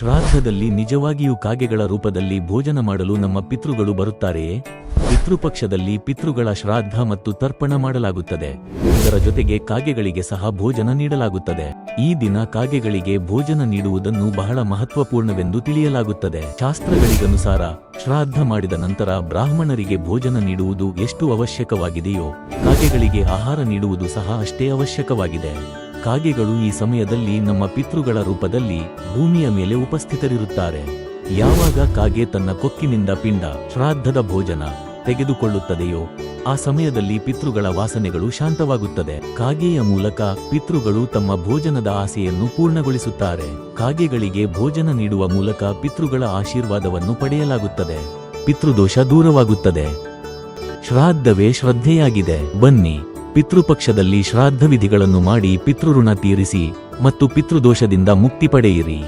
ಶ್ರಾದ್ದದಲ್ಲಿ ನಿಜವಾಗಿಯೂ ಕಾಗೆಗಳ ರೂಪದಲ್ಲಿ ಭೋಜನ ಮಾಡಲು ನಮ್ಮ ಪಿತೃಗಳು ಬರುತ್ತಾರೆಯೇ? ಪಿತೃಪಕ್ಷದಲ್ಲಿ ಪಿತೃಗಳ ಶ್ರಾದ್ದ ಮತ್ತು ತರ್ಪಣ ಮಾಡಲಾಗುತ್ತದೆ. ಇದರ ಜೊತೆಗೆ ಕಾಗೆಗಳಿಗೆ ಸಹ ಭೋಜನ ನೀಡಲಾಗುತ್ತದೆ. ಈ ದಿನ ಕಾಗೆಗಳಿಗೆ ಭೋಜನ ನೀಡುವುದನ್ನು ಬಹಳ ಮಹತ್ವಪೂರ್ಣವೆಂದು ತಿಳಿಯಲಾಗುತ್ತದೆ. ಶಾಸ್ತ್ರಗಳಿಗನುಸಾರ, ಶ್ರಾದ್ದ ಮಾಡಿದ ನಂತರ ಬ್ರಾಹ್ಮಣರಿಗೆ ಭೋಜನ ನೀಡುವುದು ಎಷ್ಟು ಅವಶ್ಯಕವಾಗಿದೆಯೋ, ಕಾಗೆಗಳಿಗೆ ಆಹಾರ ನೀಡುವುದು ಸಹ ಅಷ್ಟೇ ಅವಶ್ಯಕವಾಗಿದೆ. ಕಾಗೆಗಳು ಈ ಸಮಯದಲ್ಲಿ ನಮ್ಮ ಪಿತೃಗಳ ರೂಪದಲ್ಲಿ ಭೂಮಿಯ ಮೇಲೆ ಉಪಸ್ಥಿತರಿರುತ್ತಾರೆ. ಯಾವಾಗ ಕಾಗೆ ತನ್ನ ಕೊಕ್ಕಿನಿಂದ ಪಿಂಡ, ಶ್ರಾದ್ದದ ಭೋಜನ ತೆಗೆದುಕೊಳ್ಳುತ್ತದೆಯೋ, ಆ ಸಮಯದಲ್ಲಿ ಪಿತೃಗಳ ವಾಸನೆಗಳು ಶಾಂತವಾಗುತ್ತದೆ. ಕಾಗೆಯ ಮೂಲಕ ಪಿತೃಗಳು ತಮ್ಮ ಭೋಜನದ ಆಸೆಯನ್ನು ಪೂರ್ಣಗೊಳಿಸುತ್ತಾರೆ. ಕಾಗೆಗಳಿಗೆ ಭೋಜನ ನೀಡುವ ಮೂಲಕ ಪಿತೃಗಳ ಆಶೀರ್ವಾದವನ್ನು ಪಡೆಯಲಾಗುತ್ತದೆ. ಪಿತೃದೋಷ ದೂರವಾಗುತ್ತದೆ. ಶ್ರಾದ್ದವೇ ಶ್ರದ್ಧೆಯಾಗಿದೆ. ಬನ್ನಿ. ಪಿತೃಪಕ್ಷದಲ್ಲಿ ಶ್ರಾದ್ದವಿಧಿಗಳನ್ನು ಮಾಡಿ ಪಿತೃಋಣ ತೀರಿಸಿ ಮತ್ತು ಪಿತೃದೋಷದಿಂದ ಮುಕ್ತಿ ಪಡೆಯಿರಿ.